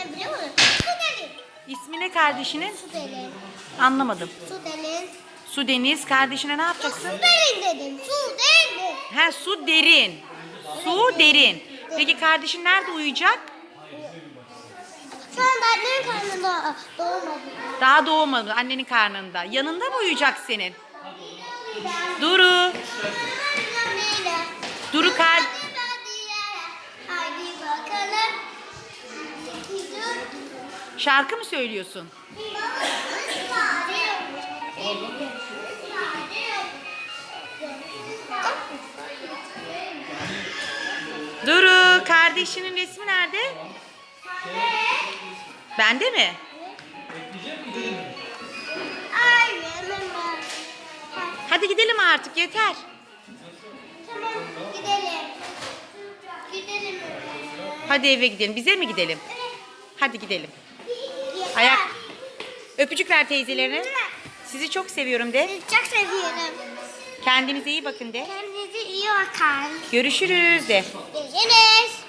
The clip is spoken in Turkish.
ne biliyor musun? Su deli. İsmi ne kardeşinin? Su deli. Anlamadım. Su deli. Su Deniz kardeşine ne yapacaksın? Su derin dedim. Su derin. Ha su derin. Su derin. Peki kardeşin nerede uyuyacak? Şu anda annemin karnında doğmadı. Daha doğmadı annenin karnında. Yanında mı uyuyacak senin? Duru. Duru kar Hadi bakalım. Şarkı mı söylüyorsun? Duru kardeşinin resmi nerede? Bende mi? Hadi gidelim artık yeter. Tamam gidelim. Gidelim. Hadi eve gidelim. Bize mi gidelim? Hadi gidelim. Ayak. Öpücük ver teyzelerine. Sizi çok seviyorum de. Çok seviyorum. Kendinize iyi bakın de. Kendinize iyi bakın. Görüşürüz de. Görüşürüz.